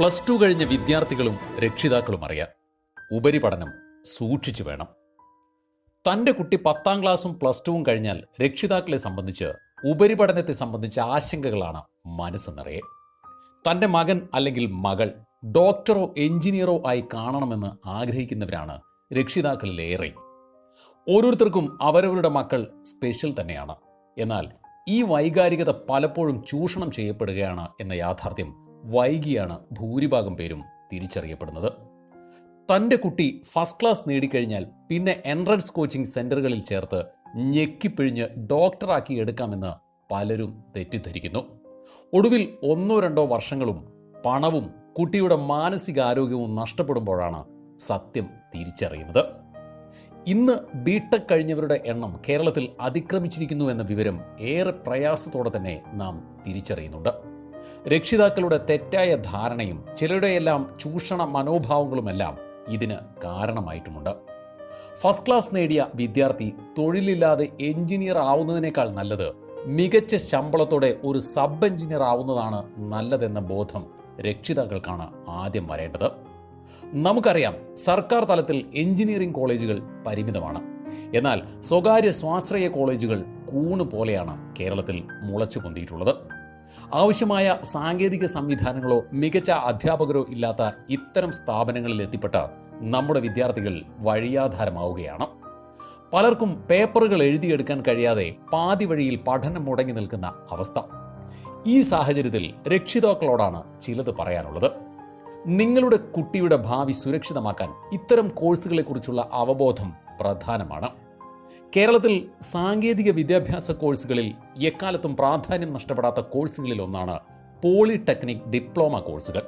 Plus two കഴിഞ്ഞ വിദ്യാർത്ഥികളും രക്ഷിതാക്കളും അറിയാം ഉപരിപഠനം സൂക്ഷിച്ചു വേണം. തന്റെ കുട്ടി പത്താം ക്ലാസ്സും പ്ലസ് ടുവും കഴിഞ്ഞാൽ രക്ഷിതാക്കളെ സംബന്ധിച്ച് ഉപരിപഠനത്തെ സംബന്ധിച്ച ആശങ്കകളാണ് മനസ്സ് നിറയെ. തന്റെ മകൻ അല്ലെങ്കിൽ മകൾ ഡോക്ടറോ എഞ്ചിനീയറോ ആയി കാണണമെന്ന് ആഗ്രഹിക്കുന്നവരാണ് രക്ഷിതാക്കളിലേറെ. ഓരോരുത്തർക്കും അവരവരുടെ മക്കൾ സ്പെഷ്യൽ തന്നെയാണ്. എന്നാൽ ഈ വൈകാരികത പലപ്പോഴും ചൂഷണം ചെയ്യപ്പെടുകയാണ് എന്ന യാഥാർത്ഥ്യം വൈകിയാണ് ഭൂരിഭാഗം പേരും തിരിച്ചറിയപ്പെടുന്നത്. തന്റെ കുട്ടി ഫസ്റ്റ് ക്ലാസ് നേടിക്കഴിഞ്ഞാൽ പിന്നെ എൻട്രൻസ് കോച്ചിങ് സെന്ററുകളിൽ ചേർത്ത് ഞെക്കിപ്പിഴിഞ്ഞ് ഡോക്ടറാക്കി എടുക്കാമെന്ന് പലരും തെറ്റിദ്ധരിക്കുന്നു. ഒടുവിൽ ഒന്നോ രണ്ടോ വർഷങ്ങളും പണവും കുട്ടിയുടെ മാനസികാരോഗ്യവും നഷ്ടപ്പെടുമ്പോഴാണ് സത്യം തിരിച്ചറിയുന്നത്. ഇന്ന് ബിടെക് കഴിഞ്ഞവരുടെ എണ്ണം കേരളത്തിൽ അതിക്രമിച്ചിരിക്കുന്നു എന്ന വിവരം ഏറെ പ്രയാസത്തോടെ തന്നെ നാം തിരിച്ചറിയുന്നുണ്ട്. രക്ഷിതാക്കളുടെ തെറ്റായ ധാരണയും ചിലരുടെയെല്ലാം ചൂഷണ മനോഭാവങ്ങളുമെല്ലാം ഇതിന് കാരണമായിട്ടുമുണ്ട്. ഫസ്റ്റ് ക്ലാസ് നേടിയ വിദ്യാർത്ഥി തൊഴിലില്ലാതെ എഞ്ചിനീയർ ആവുന്നതിനേക്കാൾ നല്ലത് മികച്ച ശമ്പളത്തോടെ ഒരു സബ് എഞ്ചിനീയർ ആവുന്നതാണ് നല്ലതെന്ന ബോധം രക്ഷിതാക്കൾക്കാണ് ആദ്യം വരേണ്ടത്. നമുക്കറിയാം സർക്കാർ തലത്തിൽ എഞ്ചിനീയറിംഗ് കോളേജുകൾ പരിമിതമാണ്. എന്നാൽ സ്വകാര്യ സ്വാശ്രയ കോളേജുകൾ കൂണ് പോലെയാണ് കേരളത്തിൽ മുളച്ചു പൊന്തിയിട്ടുള്ളത്. ആവശ്യമായ സാങ്കേതിക സംവിധാനങ്ങളോ മികച്ച അധ്യാപകരോ ഇല്ലാത്ത ഇത്തരം സ്ഥാപനങ്ങളിൽ എത്തിപ്പെട്ട നമ്മുടെ വിദ്യാർത്ഥികൾ വഴിയാധാരമാവുകയാണ്. പലർക്കും പേപ്പറുകൾ എഴുതിയെടുക്കാൻ കഴിയാതെ പാതി വഴിയിൽ പഠനം മുടങ്ങി നിൽക്കുന്ന അവസ്ഥ. ഈ സാഹചര്യത്തിൽ രക്ഷിതാക്കളോടാണ് ചിലത് പറയാനുള്ളത്. നിങ്ങളുടെ കുട്ടിയുടെ ഭാവി സുരക്ഷിതമാക്കാൻ ഇത്തരം കോഴ്സുകളെക്കുറിച്ചുള്ള അവബോധം പ്രധാനമാണ്. കേരളത്തിൽ സാങ്കേതിക വിദ്യാഭ്യാസ കോഴ്സുകളിൽ എക്കാലത്തും പ്രാധാന്യം നഷ്ടപ്പെടാത്ത കോഴ്സുകളിൽ ഒന്നാണ് പോളിടെക്നിക് ഡിപ്ലോമ കോഴ്സുകൾ.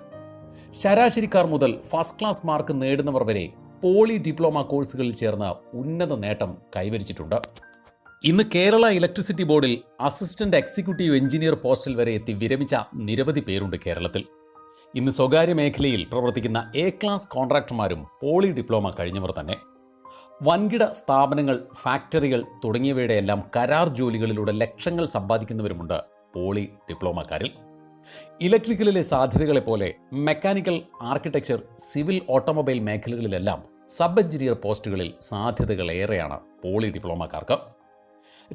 ശരാശരിക്കാർ മുതൽ ഫസ്റ്റ് ക്ലാസ് മാർക്ക് നേടുന്നവർ വരെ പോളി ഡിപ്ലോമ കോഴ്സുകളിൽ ചേർന്ന ഉന്നത നേട്ടം കൈവരിച്ചിട്ടുണ്ട്. ഇന്ന് കേരള ഇലക്ട്രിസിറ്റി ബോർഡിൽ അസിസ്റ്റന്റ് എക്സിക്യൂട്ടീവ് എഞ്ചിനീയർ പോസ്റ്റിൽ വരെ എത്തി വിരമിച്ച നിരവധി പേരുണ്ട് കേരളത്തിൽ. ഇന്ന് സ്വകാര്യ മേഖലയിൽ പ്രവർത്തിക്കുന്ന എ ക്ലാസ് കോൺട്രാക്ടർമാരും പോളി ഡിപ്ലോമ കഴിഞ്ഞവർ തന്നെ. വൻകിട സ്ഥാപനങ്ങൾ ഫാക്ടറികൾ തുടങ്ങിയവയുടെ എല്ലാം കരാർ ജോലികളിലൂടെ ലക്ഷങ്ങൾ സമ്പാദിക്കുന്നവരുമുണ്ട് പോളി ഡിപ്ലോമക്കാരിൽ. ഇലക്ട്രിക്കലിലെ സാധ്യതകളെ പോലെ മെക്കാനിക്കൽ ആർക്കിടെക്ചർ സിവിൽ ഓട്ടോമൊബൈൽ മേഖലകളിലെല്ലാം സബ് എഞ്ചിനീയർ പോസ്റ്റുകളിൽ സാധ്യതകൾ ഏറെയാണ് പോളി ഡിപ്ലോമക്കാർക്ക്.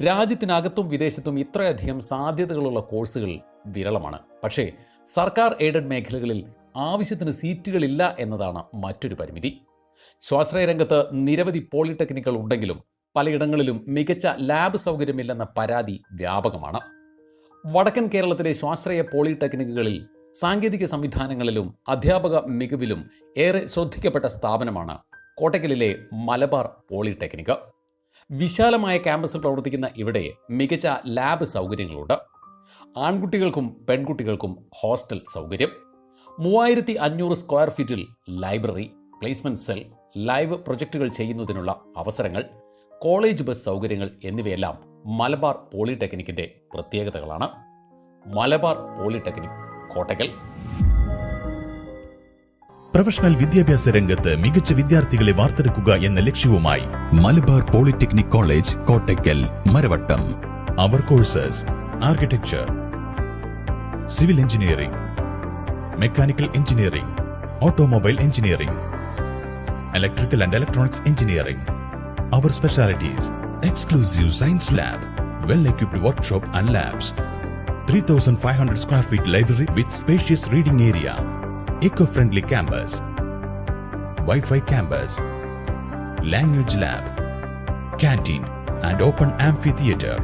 രാജ്യത്തിനകത്തും വിദേശത്തും ഇത്രയധികം സാധ്യതകളുള്ള കോഴ്സുകൾ വിരളമാണ്. പക്ഷേ സർക്കാർ എയ്ഡഡ് മേഖലകളിൽ ആവശ്യത്തിന് സീറ്റുകളില്ല എന്നതാണ് മറ്റൊരു പരിമിതി. സ്വാശ്രയ രംഗത്ത് നിരവധി പോളിടെക്നിക്കുകൾ ഉണ്ടെങ്കിലും പലയിടങ്ങളിലും മികച്ച ലാബ് സൗകര്യമില്ലെന്ന പരാതി വ്യാപകമാണ്. വടക്കൻ കേരളത്തിലെ സ്വാശ്രയ പോളിടെക്നിക്കുകളിൽ സാങ്കേതിക സംവിധാനങ്ങളിലും അധ്യാപക മികവിലും ഏറെ ശ്രദ്ധിക്കപ്പെട്ട സ്ഥാപനമാണ് കോട്ടയ്ക്കലിലെ മലബാർ പോളിടെക്നിക് വിശാലമായ ക്യാമ്പസിൽ പ്രവർത്തിക്കുന്ന ഇവിടെ മികച്ച ലാബ് സൗകര്യങ്ങളുണ്ട്. ആൺകുട്ടികൾക്കും പെൺകുട്ടികൾക്കും ഹോസ്റ്റൽ സൗകര്യം. മൂവായിരത്തി അഞ്ഞൂറ് സ്ക്വയർ ഫീറ്റിൽ ലൈബ്രറി. പ്ലേസ്മെന്റ് സെൽ ലൈവ് പ്രൊജക്റ്റുകൾ ചെയ്യുന്നതിനുള്ള അവസരങ്ങൾ കോളേജ് ബസ് സൗകര്യങ്ങൾ എന്നിവയെല്ലാം മലബാർ പോളിടെക്നിക്കിന്റെ പ്രത്യേകതകളാണ്. മലബാർ പോളിടെക്നിക് കോട്ടകൽ പ്രൊഫഷണൽ വിദ്യാഭ്യാസ രംഗത്ത് മികച്ച വിദ്യാർത്ഥികളെ വാർത്തെടുക്കുക എന്ന ലക്ഷ്യവുമായി Malabar polytechnic college Kottakkal Maravattam. Our courses architecture civil engineering mechanical engineering automobile engineering electrical and electronics engineering. Our specialities exclusive science lab, well equipped workshop and labs, 3500 square feet library with spacious reading area, eco friendly campus, Wi Fi campus, language lab, canteen, and open amphitheater.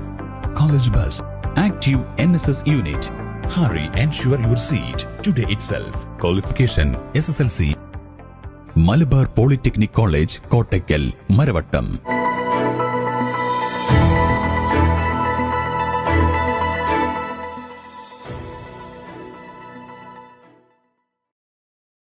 College bus, active NSS unit. Hurry, ensure your seat today itself. Qualification SSLC Malabar polytechnic college Kottakkal Maravattam.